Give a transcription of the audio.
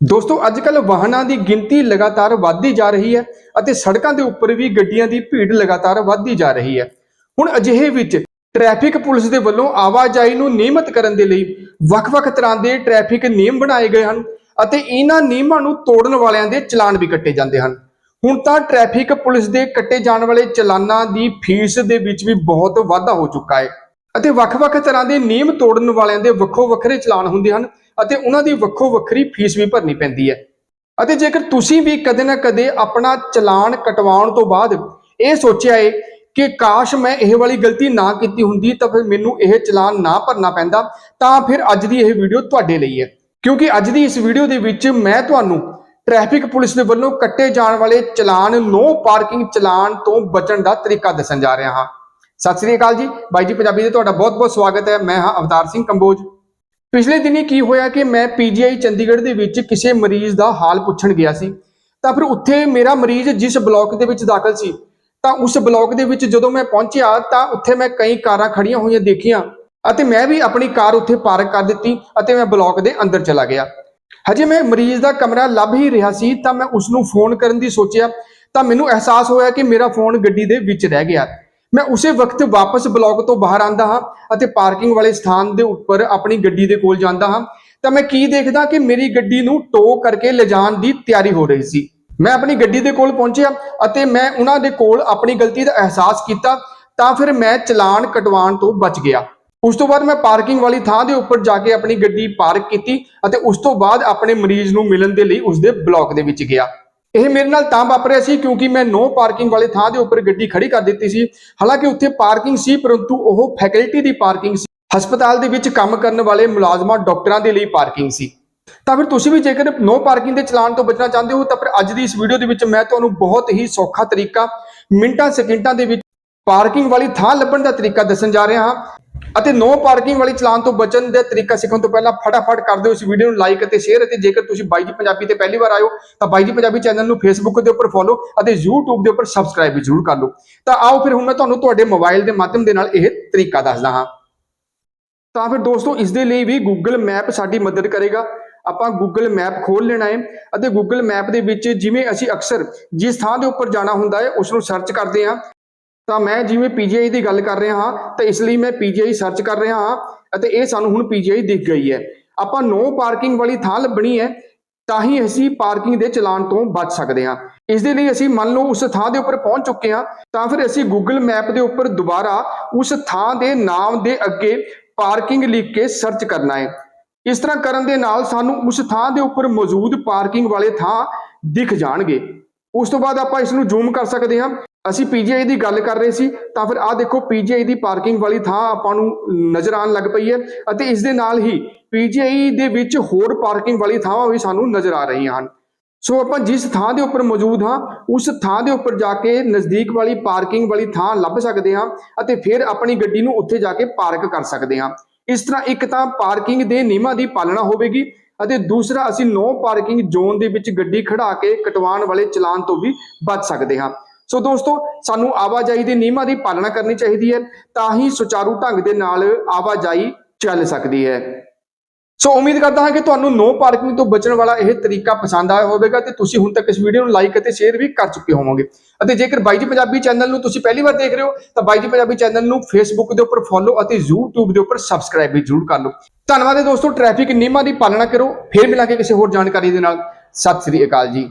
ਦੋਸਤੋ ਅੱਜ ਕੱਲ ਵਾਹਨਾਂ ਦੀ ਗਿਣਤੀ ਲਗਾਤਾਰ ਵੱਧਦੀ ਜਾ ਰਹੀ ਹੈ ਅਤੇ ਸੜਕਾਂ ਦੇ ਉੱਪਰ ਵੀ ਗੱਡੀਆਂ ਦੀ ਭੀੜ ਲਗਾਤਾਰ ਵੱਧਦੀ ਜਾ ਰਹੀ ਹੈ। ਹੁਣ ਅਜਿਹੇ ਵਿੱਚ ਟ੍ਰੈਫਿਕ ਪੁਲਿਸ ਦੇ ਵੱਲੋਂ ਆਵਾਜਾਈ ਨੂੰ ਨਿਯਮਤ ਕਰਨ ਦੇ ਲਈ ਵੱਖ-ਵੱਖ ਤਰ੍ਹਾਂ ਦੇ ਟ੍ਰੈਫਿਕ ਨਿਯਮ ਬਣਾਏ ਗਏ ਹਨ ਅਤੇ ਇਹਨਾਂ ਨਿਯਮਾਂ ਨੂੰ ਤੋੜਨ ਵਾਲਿਆਂ ਦੇ ਚਲਾਨ ਵੀ ਕੱਟੇ ਜਾਂਦੇ ਹਨ। ਹੁਣ ਤਾਂ ਟ੍ਰੈਫਿਕ ਪੁਲਿਸ ਦੇ ਕੱਟੇ ਜਾਣ ਵਾਲੇ ਚਲਾਨਾਂ ਦੀ ਫੀਸ ਦੇ ਵਿੱਚ ਵੀ ਬਹੁਤ ਵਾਧਾ ਹੋ ਚੁੱਕਾ ਹੈ। ਅਤੇ ਵੱਖ-ਵੱਖ ਤਰ੍ਹਾਂ ਦੇ ਨਿਯਮ ਤੋੜਨ ਵਾਲਿਆਂ ਦੇ ਵੱਖੋ ਵੱਖਰੇ ਚਲਾਨ ਹੁੰਦੇ ਹਨ ਅਤੇ ਉਹਨਾਂ ਦੀ ਵੱਖੋ ਵੱਖਰੀ ਫੀਸ ਵੀ ਭਰਨੀ ਪੈਂਦੀ ਹੈ। ਅਤੇ ਜੇਕਰ ਤੁਸੀਂ ਵੀ ਕਦੇ ਨਾ ਕਦੇ ਆਪਣਾ ਚਲਾਨ ਕਟਵਾਉਣ ਤੋਂ ਬਾਅਦ ਇਹ ਸੋਚਿਆ ਏ ਕਿ ਕਾਸ਼ ਮੈਂ ਇਹ ਵਾਲੀ ਗਲਤੀ ਨਾ ਕੀਤੀ ਹੁੰਦੀ ਤਾਂ ਫਿਰ ਮੈਨੂੰ ਇਹ ਚਲਾਨ ਨਾ ਭਰਨਾ ਪੈਂਦਾ, ਤਾਂ ਫਿਰ ਅੱਜ ਦੀ ਇਹ ਵੀਡੀਓ ਤੁਹਾਡੇ ਲਈ ਹੈ। ਕਿਉਂਕਿ ਅੱਜ ਦੀ ਇਸ ਵੀਡੀਓ ਦੇ ਵਿੱਚ ਮੈਂ ਤੁਹਾਨੂੰ ਟ੍ਰੈਫਿਕ ਪੁਲਿਸ ਦੇ ਵੱਲੋਂ ਕੱਟੇ ਜਾਣ ਵਾਲੇ ਚਲਾਨ, ਨੋ ਪਾਰਕਿੰਗ ਚਲਾਨ ਤੋਂ ਬਚਣ ਦਾ ਤਰੀਕਾ ਦੱਸਣ ਜਾ ਰਿਹਾ ਹਾਂ। ਸਤਿ ਸ੍ਰੀ ਅਕਾਲ ਜੀ। ਬਾਈ ਜੀ, ਪੰਜਾਬੀ ਦੇ ਤੁਹਾਡਾ ਬਹੁਤ-ਬਹੁਤ ਸਵਾਗਤ ਹੈ। ਮੈਂ ਹਾਂ ਅਵਤਾਰ ਸਿੰਘ ਕੰਬੋਜ। ਪਿਛਲੇ ਦਿਨੀ ਕੀ ਹੋਇਆ ਕਿ ਮੈਂ ਪੀਜੀਆਈ ਚੰਡੀਗੜ੍ਹ ਦੇ ਵਿੱਚ ਕਿਸੇ ਮਰੀਜ਼ ਦਾ ਹਾਲ ਪੁੱਛਣ ਗਿਆ ਸੀ। ਤਾਂ ਫਿਰ ਉੱਥੇ ਮੇਰਾ ਮਰੀਜ਼ ਜਿਸ ਬਲਾਕ ਦੇ ਵਿੱਚ ਦਾਖਲ ਸੀ, ਤਾਂ ਉਸ ਬਲਾਕ ਦੇ ਵਿੱਚ ਜਦੋਂ ਮੈਂ ਪਹੁੰਚਿਆ, ਤਾਂ ਉੱਥੇ ਮੈਂ ਕਈ ਕਾਰਾਂ ਖੜੀਆਂ ਹੋਈਆਂ ਦੇਖੀਆਂ ਅਤੇ ਮੈਂ ਵੀ ਆਪਣੀ ਕਾਰ ਉੱਥੇ ਪਾਰਕ ਕਰ ਦਿੱਤੀ ਅਤੇ ਮੈਂ ਬਲਾਕ ਦੇ ਅੰਦਰ ਚਲਾ ਗਿਆ। ਹਜੇ ਮੈਂ ਮਰੀਜ਼ ਦਾ ਕਮਰਾ ਲੱਭ ਹੀ ਰਿਹਾ ਸੀ, ਤਾਂ ਮੈਂ ਉਸ ਨੂੰ ਫੋਨ ਕਰਨ ਦੀ ਸੋਚਿਆ, ਤਾਂ ਮੈਨੂੰ ਅਹਿਸਾਸ ਹੋਇਆ ਕਿ ਮੇਰਾ ਫੋਨ ਗੱਡੀ ਦੇ ਵਿੱਚ ਰਹਿ ਗਿਆ। ਮੈਂ ਉਸੇ ਵਕਤ ਵਾਪਸ ਬਲਾਕ ਤੋਂ ਬਾਹਰ ਆਂਦਾ ਹਾਂ ਅਤੇ ਪਾਰਕਿੰਗ ਵਾਲੇ ਸਥਾਨ ਦੇ ਉੱਪਰ ਆਪਣੀ ਗੱਡੀ ਦੇ ਕੋਲ ਜਾਂਦਾ ਹਾਂ, ਤਾਂ ਮੈਂ ਕੀ ਦੇਖਦਾ ਕਿ ਮੇਰੀ ਗੱਡੀ ਨੂੰ ਟੋ ਕਰਕੇ ਲਿਜਾਣ ਦੀ ਤਿਆਰੀ ਹੋ ਰਹੀ ਸੀ। ਮੈਂ ਆਪਣੀ ਗੱਡੀ ਦੇ ਕੋਲ ਪਹੁੰਚਿਆ ਅਤੇ ਮੈਂ ਉਹਨਾਂ ਦੇ ਕੋਲ ਆਪਣੀ ਗਲਤੀ ਦਾ ਅਹਿਸਾਸ ਕੀਤਾ, ਤਾਂ ਫਿਰ ਮੈਂ ਚਲਾਨ ਕਟਵਾਉਣ ਤੋਂ ਬਚ ਗਿਆ। ਉਸ ਤੋਂ ਬਾਅਦ ਮੈਂ ਪਾਰਕਿੰਗ ਵਾਲੀ ਥਾਂ ਦੇ ਉੱਪਰ ਜਾ ਕੇ ਆਪਣੀ ਗੱਡੀ ਪਾਰਕ ਕੀਤੀ ਅਤੇ ਉਸ ਤੋਂ ਬਾਅਦ ਆਪਣੇ ਮਰੀਜ਼ ਨੂੰ ਮਿਲਣ ਦੇ ਲਈ ਉਸ ਦੇ ਬਲਾਕ ਦੇ ਵਿੱਚ ਗਿਆ। ਇਹ ਮੇਰੇ ਨਾਲ ਤਾਂ ਵਾਪਰਿਆ ਸੀ ਕਿਉਂਕਿ ਮੈਂ ਨੋ ਪਾਰਕਿੰਗ ਵਾਲੇ ਥਾਂ ਦੇ ਉੱਪਰ ਗੱਡੀ ਖੜੀ ਕਰ ਦਿੱਤੀ ਸੀ। ਹਾਲਾਂਕਿ ਉੱਥੇ ਪਾਰਕਿੰਗ ਸੀ, ਪਰੰਤੂ ਉਹ ਫੈਕਲਟੀ ਦੀ ਪਾਰਕਿੰਗ ਸੀ। ਹਸਪਤਾਲ ਦੇ ਵਿੱਚ ਕੰਮ ਕਰਨ ਵਾਲੇ ਮੁਲਾਜ਼ਮਾਂ ਡਾਕਟਰਾਂ ਦੇ ਲਈ ਪਾਰਕਿੰਗ ਸੀ। ਤਾਂ ਫਿਰ ਤੁਸੀਂ ਵੀ ਜੇਕਰ ਨੋ ਪਾਰਕਿੰਗ ਦੇ ਚਲਾਨ ਤੋਂ ਬਚਣਾ ਚਾਹੁੰਦੇ ਹੋ, ਤਾਂ ਫਿਰ ਅੱਜ ਦੀ ਇਸ ਵੀਡੀਓ ਦੇ ਵਿੱਚ ਮੈਂ ਤੁਹਾਨੂੰ ਬਹੁਤ ਹੀ ਸੌਖਾ ਤਰੀਕਾ ਮਿੰਟਾਂ ਸਕਿੰਟਾਂ ਦੇ ਵਿੱਚ ਪਾਰਕਿੰਗ ਵਾਲੀ ਥਾਂ ਲੱਭਣ ਦਾ ਤਰੀਕਾ ਦੱਸਣ ਜਾ ਰਿਹਾ ਹਾਂ। ਅਤੇ ਨੋ ਪਾਰਕਿੰਗ ਵਾਲੀ ਚਲਾਨ ਤੋਂ ਬਚਣ ਦਾ ਤਰੀਕਾ ਸਿੱਖਣ ਤੋਂ ਪਹਿਲਾਂ ਫਟਾਫਟ ਕਰ ਦਿਓ ਇਸ ਵੀਡੀਓ ਨੂੰ ਲਾਈਕ ਅਤੇ ਸ਼ੇਅਰ ਅਤੇ ਜੇਕਰ ਤੁਸੀਂ ਬਾਈ ਜੀ ਪੰਜਾਬੀ ਤੇ ਪਹਿਲੀ ਵਾਰ ਆਇਓ ਤਾਂ ਬਾਈ ਜੀ ਪੰਜਾਬੀ ਚੈਨਲ ਨੂੰ ਫੇਸਬੁੱਕ ਦੇ ਉੱਪਰ ਫੋਲੋ ਅਤੇ YouTube ਦੇ ਉੱਪਰ ਸਬਸਕ੍ਰਾਈਬ ਵੀ ਜ਼ਰੂਰ ਕਰ ਲਓ। ਤਾਂ ਆਓ ਫਿਰ ਹੁਣ ਮੈਂ ਤੁਹਾਨੂੰ ਤੁਹਾਡੇ ਮੋਬਾਈਲ ਦੇ ਮਾਧਿਅਮ ਦੇ ਨਾਲ ਇਹ ਤਰੀਕਾ ਦੱਸਦਾ ਹਾਂ। ਤਾਂ ਫਿਰ ਦੋਸਤੋ, ਇਸ ਦੇ ਲਈ ਵੀ Google ਮੈਪ ਸਾਡੀ ਮਦਦ ਕਰੇਗਾ। ਆਪਾਂ Google ਮੈਪ ਖੋਲ ਲੈਣਾ ਹੈ ਅਤੇ Google ਮੈਪ ਦੇ ਵਿੱਚ ਜਿਵੇਂ ਅਸੀਂ ਅਕਸਰ ਜਿਸ ਥਾਂ ਦੇ ਉੱਪਰ ਜਾਣਾ ਹੁੰਦਾ ਹੈ, ਉਸ ਨੂੰ ਸਰਚ ਕਰਦੇ ਹਾਂ। ਤਾਂ ਮੈਂ ਜਿਵੇਂ PGI ਦੀ ਗੱਲ ਕਰ ਰਿਹਾ ਹਾਂ, ਤਾਂ ਇਸ ਲਈ ਮੈਂ PGI ਸਰਚ ਕਰ ਰਿਹਾ ਹਾਂ ਅਤੇ ਇਹ ਸਾਨੂੰ ਹੁਣ PGI ਦਿਖ ਗਈ ਹੈ। ਆਪਾਂ ਨੋ ਪਾਰਕਿੰਗ ਵਾਲੀ ਥਾਂ ਲੱਭਣੀ ਹੈ, ਤਾਂ ਹੀ ਅਸੀਂ ਪਾਰਕਿੰਗ ਦੇ ਚਲਾਨ ਤੋਂ ਬਚ ਸਕਦੇ ਹਾਂ। ਇਸ ਦੇ ਲਈ ਅਸੀਂ ਮੰਨ ਲਓ ਉਸ ਥਾਂ ਦੇ ਉੱਪਰ ਪਹੁੰਚ ਚੁੱਕੇ ਹਾਂ, ਤਾਂ ਫਿਰ ਅਸੀਂ ਗੂਗਲ ਮੈਪ ਦੇ ਉੱਪਰ ਦੁਬਾਰਾ ਉਸ ਥਾਂ ਦੇ ਨਾਮ ਦੇ ਅੱਗੇ ਪਾਰਕਿੰਗ ਲਿਖ ਕੇ ਸਰਚ ਕਰਨਾ ਹੈ। ਇਸ ਤਰ੍ਹਾਂ ਕਰਨ ਦੇ ਨਾਲ ਸਾਨੂੰ ਉਸ ਥਾਂ ਦੇ ਉੱਪਰ ਮੌਜੂਦ ਪਾਰਕਿੰਗ ਵਾਲੇ ਥਾਂ ਦਿਖ ਜਾਣਗੇ। ਉਸ ਤੋਂ ਬਾਅਦ ਆਪਾਂ ਇਸ ਨੂੰ ਜ਼ੂਮ ਕਰ ਸਕਦੇ ਹਾਂ। ਅਸੀਂ ਪੀਜੀਆਈ ਦੀ ਗੱਲ ਕਰ ਰਹੇ ਸੀ, ਤਾਂ ਫਿਰ ਆਹ ਦੇਖੋ ਪੀਜੀਆਈ ਦੀ ਪਾਰਕਿੰਗ ਵਾਲੀ ਥਾਂ ਆਪਾਂ ਨੂੰ ਨਜ਼ਰ ਆਉਣ ਲੱਗ ਪਈ ਹੈ ਅਤੇ ਇਸ ਦੇ ਨਾਲ ਹੀ ਪੀਜੀਆਈ ਦੇ ਵਿੱਚ ਹੋਰ ਪਾਰਕਿੰਗ ਵਾਲੀ ਥਾਵਾਂ ਵੀ ਸਾਨੂੰ ਨਜ਼ਰ ਆ ਰਹੀਆਂ ਹਨ। ਸੋ ਆਪਾਂ ਜਿਸ ਥਾਂ ਦੇ ਉੱਪਰ ਮੌਜੂਦ ਹਾਂ, ਉਸ ਥਾਂ ਦੇ ਉੱਪਰ ਜਾ ਕੇ ਨਜ਼ਦੀਕ ਵਾਲੀ ਪਾਰਕਿੰਗ ਵਾਲੀ ਥਾਂ ਲੱਭ ਸਕਦੇ ਹਾਂ ਅਤੇ ਫਿਰ ਆਪਣੀ ਗੱਡੀ ਨੂੰ ਉੱਥੇ ਜਾ ਕੇ ਪਾਰਕ ਕਰ ਸਕਦੇ ਹਾਂ। ਇਸ ਤਰ੍ਹਾਂ ਇੱਕ ਤਾਂ ਪਾਰਕਿੰਗ ਦੇ ਨਿਯਮਾਂ ਦੀ ਪਾਲਣਾ ਹੋਵੇਗੀ ਅਤੇ ਦੂਸਰਾ ਅਸੀਂ ਨੋ ਪਾਰਕਿੰਗ ਜ਼ੋਨ ਦੇ ਵਿੱਚ ਗੱਡੀ ਖੜਾ ਕੇ ਕਟਵਾਉਣ ਵਾਲੇ ਚਲਾਨ ਤੋਂ ਵੀ ਬਚ ਸਕਦੇ ਹਾਂ। ਸੋ ਦੋਸਤੋ, ਸਾਨੂੰ ਆਵਾਜਾਈ ਦੇ ਨਿਯਮਾਂ ਦੀ ਪਾਲਣਾ ਕਰਨੀ ਚਾਹੀਦੀ ਹੈ, ਤਾਂ ਹੀ ਸੁਚਾਰੂ ਢੰਗ ਦੇ ਨਾਲ ਆਵਾਜਾਈ ਚੱਲ ਸਕਦੀ ਹੈ। ਸੋ ਉਮੀਦ ਕਰਦਾ ਹਾਂ ਕਿ ਤੁਹਾਨੂੰ ਨੋ ਪਾਰਕਿੰਗ ਤੋਂ ਬਚਣ ਵਾਲਾ ਇਹ ਤਰੀਕਾ ਪਸੰਦ ਆਇਆ ਹੋਵੇਗਾ ਤੇ ਤੁਸੀਂ ਹੁਣ ਤੱਕ ਇਸ ਵੀਡੀਓ ਨੂੰ ਲਾਈਕ ਅਤੇ ਸ਼ੇਅਰ ਵੀ ਕਰ ਚੁੱਕੇ ਹੋਵੋਗੇ। ਅਤੇ ਜੇਕਰ ਬਾਈ ਜੀ ਪੰਜਾਬੀ ਚੈਨਲ ਨੂੰ ਤੁਸੀਂ ਪਹਿਲੀ ਵਾਰ ਦੇਖ ਰਹੇ ਹੋ, ਤਾਂ ਬਾਈ ਜੀ ਪੰਜਾਬੀ ਚੈਨਲ ਨੂੰ ਫੇਸਬੁੱਕ ਦੇ ਉੱਪਰ ਫੋਲੋ ਅਤੇ YouTube ਦੇ ਉੱਪਰ ਸਬਸਕ੍ਰਾਈਬ ਵੀ ਜ਼ਰੂਰ ਕਰ ਲਓ। ਧੰਨਵਾਦ ਹੈ ਦੋਸਤੋ ਟ੍ਰੈਫਿਕ ਨਿਯਮਾਂ ਦੀ ਪਾਲਣਾ ਕਰੋ, ਫੇਰ ਮਿਲਾਂਗੇ ਕਿਸੇ ਹੋਰ ਜਾਣਕਾਰੀ ਦੇ ਨਾਲ। ਸਤਿ ਸ੍ਰੀ ਅਕਾਲ ਜੀ।